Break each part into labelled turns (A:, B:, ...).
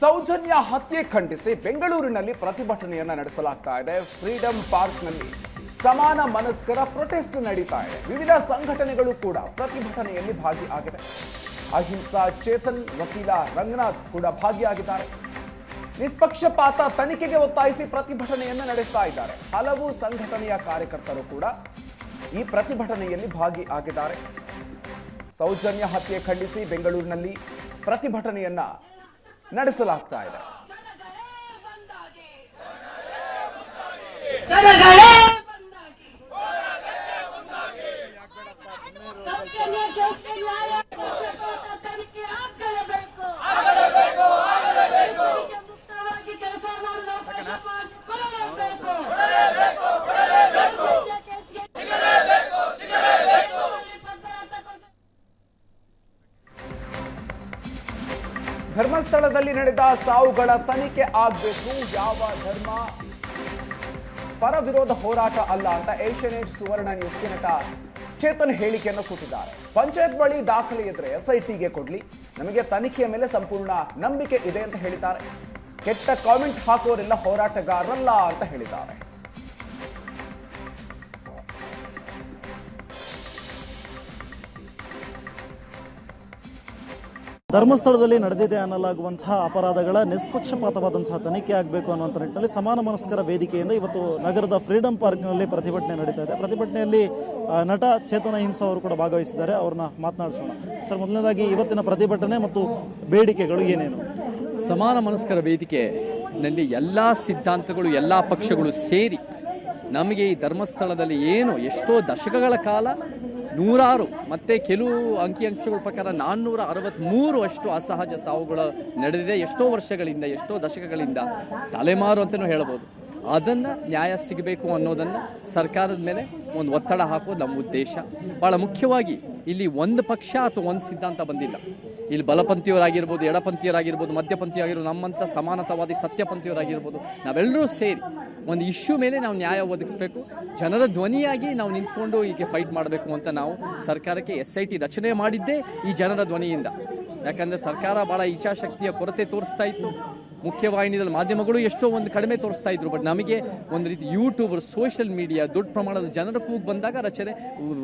A: ಸೌಜನ್ಯ ಹತ್ಯೆ ಖಂಡಿಸಿ ಬೆಂಗಳೂರಿನಲ್ಲಿ ಪ್ರತಿಭಟನೆಯನ್ನು ನಡೆಸಲಾಗ್ತಾ ಇದೆ. ಫ್ರೀಡಂ ಪಾರ್ಕ್ನಲ್ಲಿ ಸಮಾನ ಮನಸ್ಕರ ಪ್ರೊಟೆಸ್ಟ್ ನಡೀತಾ ಇದೆ. ವಿವಿಧ ಸಂಘಟನೆಗಳು ಕೂಡ ಪ್ರತಿಭಟನೆಯಲ್ಲಿ ಭಾಗಿಯಾಗಿದೆ ಅಹಿಂಸಾ ಚೇತನ್ ವಕೀಲ ರಂಗನಾಥ್ ಕೂಡ ಭಾಗಿಯಾಗಿದ್ದಾರೆ. ನಿಷ್ಪಕ್ಷಪಾತ ತನಿಖೆಗೆ ಒತ್ತಾಯಿಸಿ ಪ್ರತಿಭಟನೆಯನ್ನು ನಡೆಸ್ತಾ ಇದ್ದಾರೆ. ಹಲವು ಸಂಘಟನೆಯ ಕಾರ್ಯಕರ್ತರು ಕೂಡ ಈ ಪ್ರತಿಭಟನೆಯಲ್ಲಿ ಭಾಗಿಯಾಗಿದ್ದಾರೆ. ಸೌಜನ್ಯ ಹತ್ಯೆ ಖಂಡಿಸಿ ಬೆಂಗಳೂರಿನಲ್ಲಿ ಪ್ರತಿಭಟನೆಯನ್ನ ನಡೆಸಲಾಗ್ತಾ ಇದೆ.
B: ಜನಗಳೇ ಬಂದಾಗಿ. ಸೌಜನ್ಯ
A: ಧರ್ಮಸ್ಥಳದಲ್ಲಿ ನಡೆದ ಸಾವುಗಳ ತನಿಖೆ ಆಗಬೇಕು. ಯಾವ ಧರ್ಮ? ಪರ ವಿರೋಧ ಹೋರಾಟ ಅಲ್ಲ ಅಂತ ಏಷ್ಯನೆಟ್ ಸುವರ್ಣ ನ್ಯೂಸ್ಗೆ ನಟ ಚೇತನ್ ಹೇಳಿಕೆಯನ್ನು ಕೊಟ್ಟಿದ್ದಾರೆ ಪಂಚಾಯತ್ ಬಳಿ ದಾಖಲೆ ಇದ್ರೆ ಎಸ್ಐಟಿಗೆ ಕೊಡ್ಲಿ. ನಮಗೆ ತನಿಖೆಯ ಮೇಲೆ ಸಂಪೂರ್ಣ ನಂಬಿಕೆ ಇದೆ ಅಂತ ಹೇಳಿದ್ದಾರೆ. ಕೆಟ್ಟ ಕಾಮೆಂಟ್ ಹಾಕೋರೆಲ್ಲ ಹೋರಾಟಗಾರರಲ್ಲ ಅಂತ ಹೇಳಿದ್ದಾರೆ.
C: ಧರ್ಮಸ್ಥಳದಲ್ಲಿ ನಡೆದಿದೆ ಅನ್ನಲಾಗುವಂತಹ ಅಪರಾಧಗಳ ನಿಷ್ಪಕ್ಷಪಾತವಾದಂತಹ ತನಿಖೆ ಆಗಬೇಕು ಅನ್ನುವಂಥ ನಿಟ್ಟಿನಲ್ಲಿ ಸಮಾನ ಮನಸ್ಕರ ವೇದಿಕೆಯಿಂದ ಇವತ್ತು ನಗರದ ಫ್ರೀಡಂ ಪಾರ್ಕ್ನಲ್ಲಿ ಪ್ರತಿಭಟನೆ ನಡೀತಾ ಇದೆ. ಪ್ರತಿಭಟನೆಯಲ್ಲಿ ನಟ ಚೇತನ ಹಿಂಸ ಅವರು ಕೂಡ ಭಾಗವಹಿಸಿದ್ದಾರೆ. ಅವ್ರನ್ನ ಮಾತನಾಡಿಸೋಣ. ಸರ್, ಮೊದಲನೇದಾಗಿ ಇವತ್ತಿನ ಪ್ರತಿಭಟನೆ ಮತ್ತು ಬೇಡಿಕೆಗಳು ಏನೇನು?
D: ಸಮಾನ ಮನಸ್ಕರ ವೇದಿಕೆನಲ್ಲಿ ಎಲ್ಲ ಸಿದ್ಧಾಂತಗಳು, ಎಲ್ಲ ಪಕ್ಷಗಳು ಸೇರಿ ನಮಗೆ ಈ ಧರ್ಮಸ್ಥಳದಲ್ಲಿ ಏನು ಎಷ್ಟೋ ದಶಕಗಳ ಕಾಲ ನೂರಾರು, ಮತ್ತೆ ಕೆಲವು ಅಂಕಿಅಂಶಗಳ ಪ್ರಕಾರ ನಾನ್ನೂರ ಅರವತ್ತ್ಮೂರು ಅಷ್ಟು ಅಸಹಜ ಸಾವುಗಳು ನಡೆದಿದೆ. ಎಷ್ಟೋ ವರ್ಷಗಳಿಂದ, ಎಷ್ಟೋ ದಶಕಗಳಿಂದ ತಲೆಮಾರು ಅಂತಲೂ ಹೇಳ್ಬೋದು. ಅದನ್ನು ನ್ಯಾಯ ಸಿಗಬೇಕು ಅನ್ನೋದನ್ನು ಸರ್ಕಾರದ ಮೇಲೆ ಒಂದು ಒತ್ತಡ ಹಾಕೋದು ನಮ್ಮ ಉದ್ದೇಶ. ಭಾಳ ಮುಖ್ಯವಾಗಿ ಇಲ್ಲಿ ಒಂದು ಪಕ್ಷ ಅಥವಾ ಒಂದು ಸಿದ್ಧಾಂತ ಬಂದಿಲ್ಲ. ಇಲ್ಲಿ ಬಲಪಂಥೀಯರಾಗಿರ್ಬೋದು ಎಡಪಂಥೀಯರಾಗಿರ್ಬೋದು ಮಧ್ಯಪಂಥಿಯಾಗಿರ್ಬೋದು ನಮ್ಮಂಥ ಸಮಾನತಾವಾದಿ ಸತ್ಯಪಂಥಿಯವರಾಗಿರ್ಬೋದು, ನಾವೆಲ್ಲರೂ ಸೇರಿ ಒಂದು ಇಶ್ಯೂ ಮೇಲೆ ನಾವು ನ್ಯಾಯ ಒದಗಿಸ್ಬೇಕು, ಜನರ ಧ್ವನಿಯಾಗಿ ನಾವು ನಿಂತ್ಕೊಂಡು ಹೀಗೆ ಫೈಟ್ ಮಾಡಬೇಕು ಅಂತ ನಾವು ಸರ್ಕಾರಕ್ಕೆ ಎಸ್ ಐ ಟಿ ರಚನೆ ಮಾಡಿದ್ದೇ ಈ ಜನರ ಧ್ವನಿಯಿಂದ. ಯಾಕಂದರೆ ಸರ್ಕಾರ ಭಾಳ ಇಚ್ಛಾಶಕ್ತಿಯ ಕೊರತೆ ತೋರಿಸ್ತಾ ಇತ್ತು. ಮುಖ್ಯವಾಹಿನಿಯಲ್ಲಿ ಮಾಧ್ಯಮಗಳು ಎಷ್ಟೋ ಒಂದು ಕಡಿಮೆ ತೋರಿಸ್ತಾ ಇದ್ರು, ಬಟ್ ನಮಗೆ ಒಂದು ರೀತಿ ಯೂಟ್ಯೂಬರ್, ಸೋಷಿಯಲ್ ಮೀಡಿಯಾ, ದೊಡ್ಡ ಪ್ರಮಾಣದ ಜನರ ಕೂಗಿ ಬಂದಾಗ ರಚನೆ,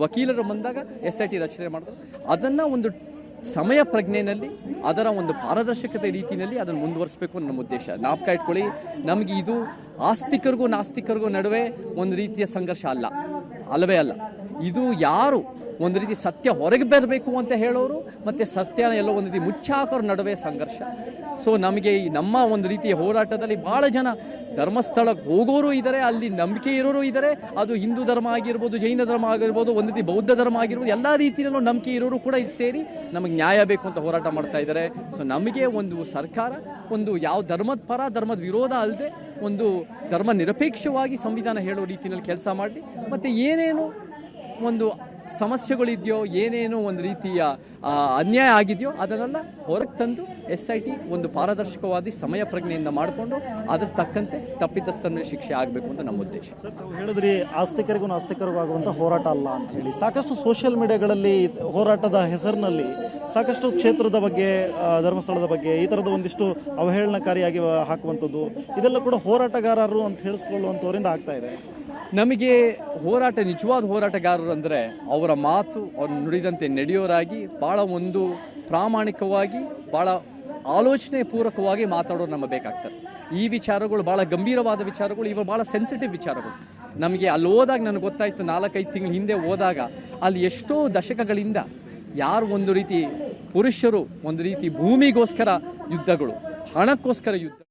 D: ವಕೀಲರು ಬಂದಾಗ ಎಸ್ ಐ ಟಿ ರಚನೆ ಮಾಡಿದ್ರು ಅದನ್ನು ಒಂದು ಸಮಯ ಪ್ರಜ್ಞೆಯಲ್ಲಿ, ಅದರ ಒಂದು ಪಾರದರ್ಶಕತೆ ರೀತಿಯಲ್ಲಿ ಅದನ್ನು ಮುಂದುವರಿಸಬೇಕು ನಮ್ಮ ಉದ್ದೇಶ. ಜ್ಞಾಪಕ ಇಟ್ಕೊಳ್ಳಿ, ನಮಗೆ ಇದು ಆಸ್ತಿಕರಿಗೂ ನಾಸ್ತಿಕರಿಗೂ ನಡುವೆ ಒಂದು ರೀತಿಯ ಸಂಘರ್ಷ ಅಲ್ಲ. ಅಲ್ಲವೇ ಅಲ್ಲ. ಇದು ಯಾರು ಒಂದು ರೀತಿ ಸತ್ಯ ಹೊರಗೆ ಬರಬೇಕು ಅಂತ ಹೇಳೋರು, ಮತ್ತು ಸತ್ಯನ ಎಲ್ಲೋ ಒಂದು ರೀತಿ ಮುಚ್ಚಾಕೋರ ನಡುವೆ ಸಂಘರ್ಷ. ಸೊ ನಮಗೆ ಈ ನಮ್ಮ ಒಂದು ರೀತಿಯ ಹೋರಾಟದಲ್ಲಿ ಭಾಳ ಜನ ಧರ್ಮಸ್ಥಳಕ್ಕೆ ಹೋಗೋರು ಇದ್ದಾರೆ, ಅಲ್ಲಿ ನಂಬಿಕೆ ಇರೋರು ಇದ್ದಾರೆ. ಅದು ಹಿಂದೂ ಧರ್ಮ ಆಗಿರ್ಬೋದು, ಜೈನ ಧರ್ಮ ಆಗಿರ್ಬೋದು, ಒಂದು ರೀತಿ ಬೌದ್ಧ ಧರ್ಮ ಆಗಿರ್ಬೋದು, ಎಲ್ಲ ರೀತಿಯಲ್ಲೂ ನಂಬಿಕೆ ಇರೋರು ಕೂಡ ಇಲ್ಲಿ ಸೇರಿ ನಮಗೆ ನ್ಯಾಯ ಬೇಕು ಅಂತ ಹೋರಾಟ ಮಾಡ್ತಾ ಇದ್ದಾರೆ. ಸೊ ನಮಗೆ ಒಂದು ಸರ್ಕಾರ, ಒಂದು ಯಾವ ಧರ್ಮದ ಪರ, ಧರ್ಮದ ವಿರೋಧ ಅಲ್ಲದೆ ಒಂದು ಧರ್ಮ ನಿರಪೇಕ್ಷವಾಗಿ ಸಂವಿಧಾನ ಹೇಳೋ ರೀತಿಯಲ್ಲಿ ಕೆಲಸ ಮಾಡಲಿ. ಮತ್ತು ಏನೇನು ಒಂದು ಸಮಸ್ಯೆಗಳಿದೆಯೋ ಏನೇನೋ ಒಂದು ರೀತಿಯ ಅನ್ಯಾಯ ಆಗಿದೆಯೋ ಅದನ್ನೆಲ್ಲ ಹೊರಗೆ ತಂದು ಎಸ್ ಐ ಟಿ ಒಂದು ಪಾರದರ್ಶಕವಾದಿ ಸಮಯ ಪ್ರಜ್ಞೆಯಿಂದ ಮಾಡಿಕೊಂಡು ಅದ್ರ ತಕ್ಕಂತೆ ತಪ್ಪಿತಸ್ಥರ ಶಿಕ್ಷೆ ಆಗಬೇಕು ಅಂತ ನಮ್ಮ ಉದ್ದೇಶ.
C: ಹೇಳಿದ್ರಿ ಆಸ್ತಿಕರಿಗೂ ನಾಸ್ತಿಕರಿಗೂ ಆಗುವಂಥ ಹೋರಾಟ ಅಲ್ಲ ಅಂತ ಹೇಳಿ. ಸಾಕಷ್ಟು ಸೋಷಿಯಲ್ ಮೀಡಿಯಾಗಳಲ್ಲಿ ಹೋರಾಟದ ಹೆಸರಿನಲ್ಲಿ ಸಾಕಷ್ಟು ಕ್ಷೇತ್ರದ ಬಗ್ಗೆ ಧರ್ಮಸ್ಥಳದ ಬಗ್ಗೆ ಈ ಥರದ ಒಂದಿಷ್ಟು ಅವಹೇಳನಕಾರಿಯಾಗಿ ಹಾಕುವಂಥದ್ದು ಇದೆಲ್ಲ ಕೂಡ ಹೋರಾಟಗಾರರು ಅಂತ ಹೇಳಿಸ್ಕೊಳ್ಳುವಂಥವರಿಂದ ಆಗ್ತಾ ಇದೆ.
D: ನಮಗೆ ಹೋರಾಟ, ನಿಜವಾದ ಹೋರಾಟಗಾರರು ಅಂದರೆ ಅವರ ಮಾತು ಅವ್ರು ನುಡಿದಂತೆ ನಡೆಯೋರಾಗಿ ಭಾಳ ಒಂದು ಪ್ರಾಮಾಣಿಕವಾಗಿ ಭಾಳ ಆಲೋಚನೆ ಪೂರಕವಾಗಿ ಮಾತಾಡೋರು ನಮ್ಮ ಬೇಕಾಗ್ತಾರೆ. ಈ ವಿಚಾರಗಳು ಭಾಳ ಗಂಭೀರವಾದ ವಿಚಾರಗಳು, ಇವು ಭಾಳ ಸೆನ್ಸಿಟಿವ್ ವಿಚಾರಗಳು. ನಮಗೆ ಅಲ್ಲಿ ಹೋದಾಗ ನನಗೆ ಗೊತ್ತಾಯಿತು, ನಾಲ್ಕೈದು ತಿಂಗಳ ಹಿಂದೆ ಹೋದಾಗ ಅಲ್ಲಿ ಎಷ್ಟೋ ದಶಕಗಳಿಂದ ಯಾರು ಒಂದು ರೀತಿ ಪುರುಷರು, ಒಂದು ರೀತಿ ಭೂಮಿಗೋಸ್ಕರ ಯುದ್ಧಗಳು, ಹಣಕ್ಕೋಸ್ಕರ ಯುದ್ಧ